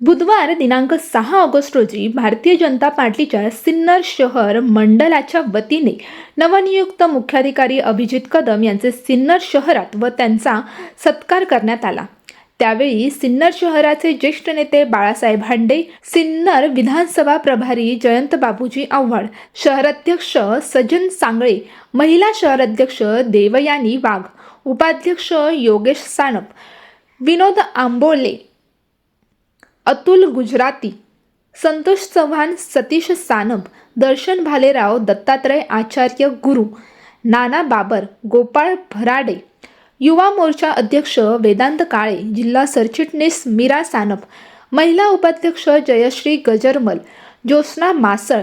बुधवार दिनांक सहा ऑगस्ट रोजी भारतीय जनता पार्टीच्या सिन्नर शहर मंडलाच्या वतीने नवनियुक्त मुख्याधिकारी अभिजित कदम यांचे सिन्नर शहरात व त्यांचा सत्कार करण्यात आला. त्यावेळी सिन्नर शहराचे ज्येष्ठ नेते बाळासाहेब हांडे सिन्नर विधानसभा प्रभारी जयंत बाबूजी आव्हाड शहराध्यक्ष सजन सांगळे महिला शहराध्यक्ष देवयानी वाघ उपाध्यक्ष योगेश सानप विनोद आंबोले अतुल गुजराती संतोष चव्हाण सतीश सानप दर्शन भालेराव दत्तात्रय आचार्य गुरु नाना बाबर गोपाळ भराडे युवा मोर्चा अध्यक्ष वेदांत काळे जिल्हा सरचिटणीस मीरा सानप महिला उपाध्यक्ष जयश्री गजरमल ज्योत्स्ना मासळ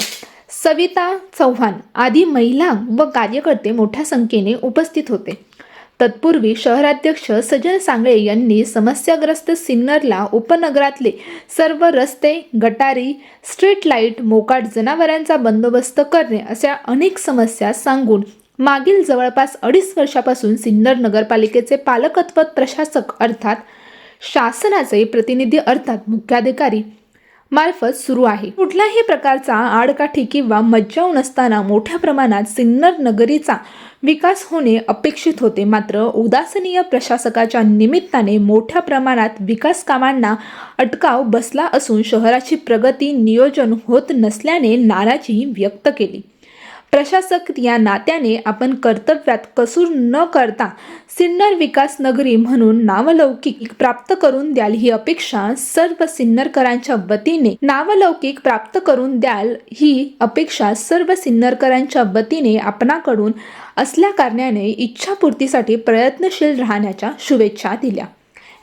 सविता चव्हाण आदी महिला व कार्यकर्ते मोठ्या संख्येने उपस्थित होते. तत्पूर्वी शहराध्यक्ष सजन सांगळे यांनी समस्याग्रस्त सिन्नरला उपनगरातले सर्व रस्ते गटारी स्ट्रीट लाइट मोकाट जनावरांचा बंदोबस्त करणे अशा अनेक समस्या सांगून मागील जवळपास अडीच वर्षापासून सिन्नर नगरपालिकेचे पालकत्व प्रशासक अर्थात शासनाचे प्रतिनिधी अर्थात मुख्याधिकारी मार्फत सुरू आहे. कुठल्याही प्रकारचा आडकाठी किंवा मज्जाव नसताना मोठ्या प्रमाणात सिन्नर नगरीचा विकास होणे अपेक्षित होते. मात्र उदासनीय प्रशासकाच्या निमित्ताने मोठ्या प्रमाणात विकास कामांना अटकाव बसला असून शहराची प्रगती नियोजन होत नसल्याने नाराजी व्यक्त केली. प्रशासक या नात्याने आपण कर्तव्यात कसूर न करता सिन्नर विकास नगरी म्हणून नावलौकिक प्राप्त करून द्याल ही अपेक्षा सर्व सिन्नरकरांच्या वतीने नावलौकिक प्राप्त करून द्याल ही अपेक्षा सर्व सिन्नरकरांच्या वतीने आपणाकडून असल्या कारणाने इच्छापूर्तीसाठी प्रयत्नशील राहण्याच्या शुभेच्छा दिल्या.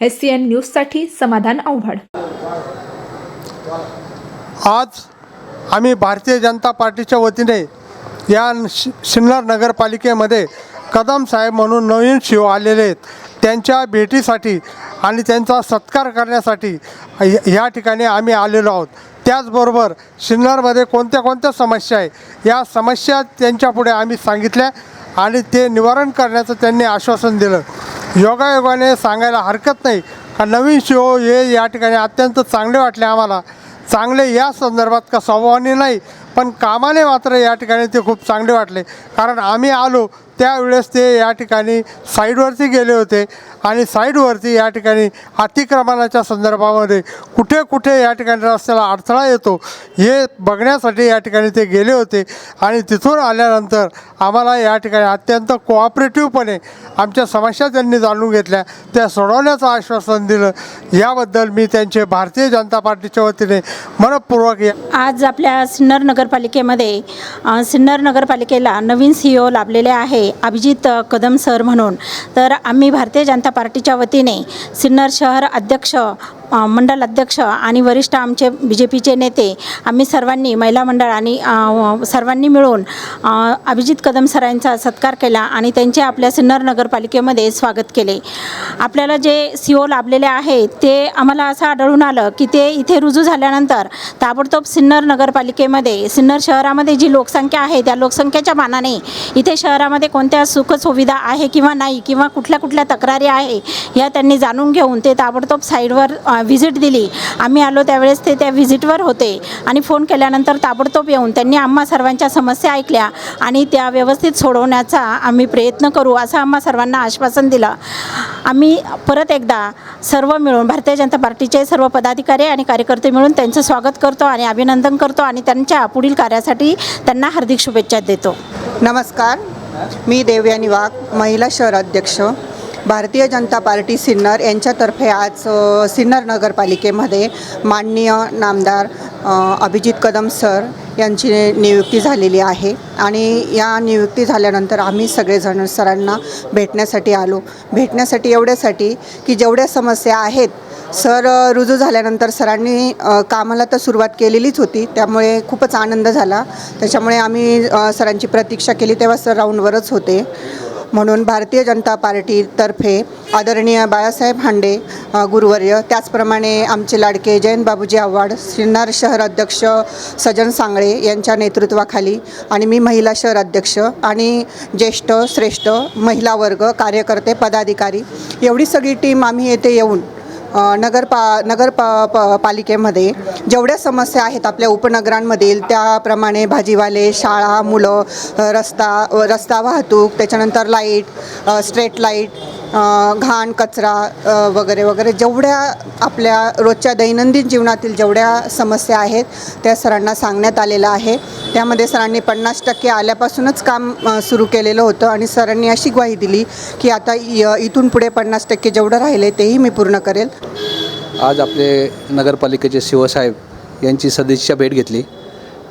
एस सी एन न्यूजसाठी समाधान आव्हाड. आज आम्ही भारतीय जनता पार्टीच्या वतीने या शि सिन्नर नगरपालिकेमध्ये कदम साहेब म्हणून नवीन शिव आलेले आहेत. त्यांच्या भेटीसाठी आणि त्यांचा सत्कार करण्यासाठी ह्या- ठिकाणी आम्ही आलेलो आहोत. त्याचबरोबर सिन्नरमध्ये कोणत्या कोणत्या समस्या आहे या समस्या त्यांच्यापुढे आम्ही सांगितल्या आणि ते निवारण करण्याचं त्यांनी आश्वासन दिलं. योगायोगाने सांगायला हरकत नाही का नवीन शिव हे या ठिकाणी अत्यंत चांगले वाटले आम्हाला. चांगले या संदर्भात का स्वभावाने नाही पण कामाने मात्र या ठिकाणी ते खूप चांगले वाटले. कारण आम्ही आलो त्यावेळेस ते या ठिकाणी साईडवरती गेले होते आणि साईडवरती या ठिकाणी अतिक्रमणाच्या संदर्भामध्ये कुठे कुठे या ठिकाणी रस्त्याला अडथळा येतो हे बघण्यासाठी या ठिकाणी ते गेले होते. आणि तिथून आल्यानंतर आम्हाला या ठिकाणी अत्यंत कोऑपरेटिव्हपणे आमच्या समस्या त्यांनी जाणून घेतल्या. त्या सोडवण्याचं आश्वासन दिलं. याबद्दल मी त्यांचे भारतीय जनता पार्टीच्या वतीने मनपूर्वक आज आपल्या सिन्नर नगरपालिकेमध्ये सिन्नर नगरपालिकेला नवीन सी ओ लाभलेले आहे. अभिजित कदम सर म्हणून. तर आम्ही भारतीय जनता पार्टीच्या वतीने सिन्नर शहर अध्यक्ष मंडळ मंडल अध्यक्ष आणि वरिष्ठ आमचे बी जे पीचे नेते आम्ही सर्वांनी महिला मंडळ आणि सर्वांनी मिळून अभिजित कदम सरांचा सत्कार केला आणि त्यांचे आपल्या सिन्नर नगरपालिकेमध्ये स्वागत केले. आपल्याला जे सी ओ लाभलेले आहेत ते आम्हाला असं आढळून आलं की ते इथे रुजू झाल्यानंतर ताबडतोब सिन्नर नगरपालिकेमध्ये सिन्नर शहरामध्ये जी लोकसंख्या आहे त्या लोकसंख्येच्या मानाने इथे शहरामध्ये कोणत्या सुखसुविधा आहे किंवा नाही किंवा कुठल्या कुठल्या तक्रारी आहे या त्यांनी जाणून घेऊन ते ताबडतोब साईडवर व्हिजिट दिली. आम्ही आलो त्यावेळेस ते त्या व्हिजिटवर होते. आणि फोन केल्यानंतर ताबडतोब येऊन त्यांनी आम्हा सर्वांच्या समस्या ऐकल्या आणि त्या व्यवस्थित सोडवण्याचा आम्ही प्रयत्न करू असं आम्हा सर्वांना आश्वासन दिलं. आम्ही परत एकदा सर्व मिळून भारतीय जनता पार्टीचे सर्व पदाधिकारी आणि कार्यकर्ते मिळून त्यांचं स्वागत करतो आणि अभिनंदन करतो आणि त्यांच्या पुढील कार्यासाठी त्यांना हार्दिक शुभेच्छा देतो. नमस्कार. मी देवयानी वाघ महिला शहर अध्यक्ष. भारतीय जनता पार्टी सिन्नर यांच्यातर्फे आज सिन्नर नगरपालिकेमध्ये माननीय नामदार अभिजित कदम सर यांची नियुक्ती झालेली आहे. आणि या नियुक्ती झाल्यानंतर आम्ही सगळेजण सरांना भेटण्यासाठी आलो. भेटण्यासाठी एवढ्यासाठी की जेवढ्या समस्या आहेत सर रुजू झाल्यानंतर सरांनी कामाला तर सुरुवात केलेलीच होती. त्यामुळे खूपच आनंद झाला. त्याच्यामुळे आम्ही सरांची प्रतीक्षा केली. तेव्हा सर राऊंडवरच होते. म्हणून भारतीय जनता पार्टीतर्फे आदरणीय बाळासाहेब हांडे गुरुवर्य त्याचप्रमाणे आमचे लाडके जयंत बाबूजी आव्हाड सिन्नर शहर अध्यक्ष सजन सांगळे यांच्या नेतृत्वाखाली आणि मी महिला शहर अध्यक्ष आणि ज्येष्ठ श्रेष्ठ महिला वर्ग कार्यकर्ते पदाधिकारी एवढी सगळी टीम आम्ही येथे येऊन नगरपा नगर पा नगर पा प- पालिकेमध्ये जेवढ्या समस्या आहेत आपल्या उपनगरांमधील त्याप्रमाणे भाजीवाले शाळा मुलं रस्ता रस्ता वाहतूक त्याच्यानंतर लाइट स्ट्रेट स्ट्रीट लाइट घाण कचरा वगैरे वगैरे जेवढ्या आपल्या रोजच्या दैनंदिन जीवनातील जेवढ्या समस्या आहेत त्या सरांना सांगण्यात आलेलं आहे. त्यामध्ये सरांनी पन्नास टक्के आल्यापासूनच काम सुरू केलेलं होतं आणि सरांनी अशी ग्वाही दिली की आता इथून पुढे पन्नास टक्के जेवढं राहिले तेही मी पूर्ण करेल. आज आपले नगरपालिकेचे शिवसाहेब यांची सदिच्छा भेट घेतली.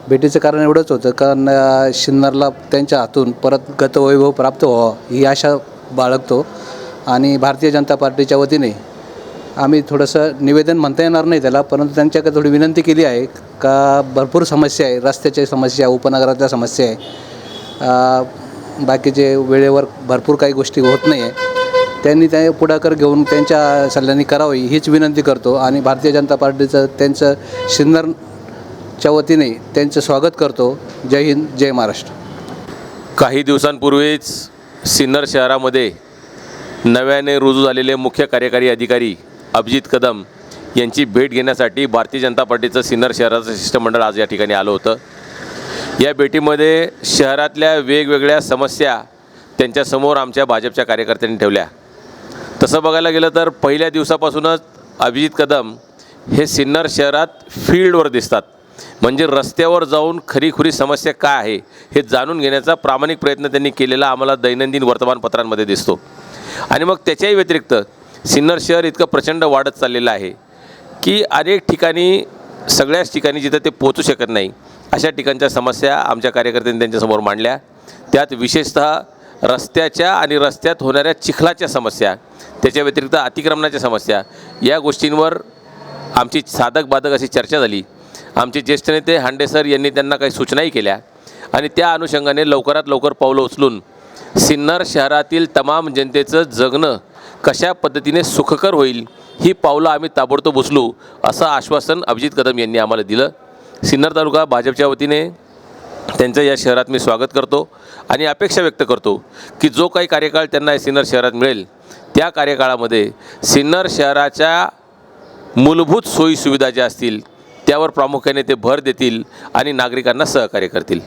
भेटीचं कारण एवढंच होतं कारण शिन्नरला त्यांच्या हातून परत गतवैभव प्राप्त व्हावं ही आशा बाळगतो. आणि भारतीय जनता पार्टीच्या वतीने आम्ही थोडंसं निवेदन म्हणता येणार नाही त्याला परंतु त्यांच्याकडे थोडी विनंती केली आहे का भरपूर समस्या आहे रस्त्याच्या समस्या उपनगराच्या समस्या आहे. बाकीचे वेळेवर भरपूर काही गोष्टी होत नाही आहे. त्यांनी त्या पुढाकार घेऊन त्यांच्या सल्ल्याने करावी हीच विनंती करतो आणि भारतीय जनता पार्टीचं त्यांचं सिन्नरच्या वतीने त्यांचं स्वागत करतो. जय हिंद जय महाराष्ट्र. काही दिवसांपूर्वीच सिन्नर शहरामध्ये नव्याने रुजू झालेले मुख्य कार्यकारी अधिकारी अभिजित कदम यांची भेट घेण्यासाठी भारतीय जनता पार्टीचं सिन्नर शहराचं शिष्टमंडळ आज या ठिकाणी आलं होतं. या भेटीमध्ये शहरातल्या वेगवेगळ्या समस्या त्यांच्यासमोर आमच्या भाजपच्या कार्यकर्त्यांनी ठेवल्या. तसं बघायला गेलं तर पहिल्या दिवसापासूनच अभिजित कदम हे सिन्नर शहरात फील्डवर दिसतात. म्हणजे रस्त्यावर जाऊन खरीखुरी समस्या काय आहे हे जाणून घेण्याचा प्रामाणिक प्रयत्न त्यांनी केलेला आम्हाला दैनंदिन वर्तमानपत्रांमध्ये दिसतो. आणि मग त्याच्याही व्यतिरिक्त सिन्नर शहर इतकं प्रचंड वाढत चाललेलं आहे की अनेक ठिकाणी सगळ्याच ठिकाणी जिथं ते पोचू शकत नाही अशा ठिकाणच्या समस्या आमच्या कार्यकर्त्यांनी त्यांच्यासमोर मांडल्या. त्यात विशेषतः रस्त्याच्या आणि रस्त्यात होणाऱ्या चिखलाच्या समस्या त्याच्या व्यतिरिक्त अतिक्रमणाच्या समस्या या गोष्टींवर आमची साधक बाधक अशी चर्चा झाली. आमचे ज्येष्ठ नेते हांडे सर यांनी त्यांना काही सूचनाही केल्या आणि त्या अनुषंगाने लवकरात लवकर पावलं उचलून सिन्नर शहरातील तमाम जनतेचं जगणं कशा पद्धतीने सुखकर होईल ही पावलं आम्ही ताबडतोब उचलू असं आश्वासन अभिजित कदम यांनी आम्हाला दिलं. सिन्नर तालुका भाजपच्या वतीने त्यांचं या शहरात मी स्वागत करतो आणि अपेक्षा व्यक्त करतो की जो काही कार्यकाळ त्यांना या सिन्नर शहरात मिळेल त्या कार्यकाळामध्ये सिन्नर शहराच्या मूलभूत सोयीसुविधा ज्या असतील त्यावर प्रामुख्याने ते भर देतील आणि नागरिकांना सहकार्य करतील.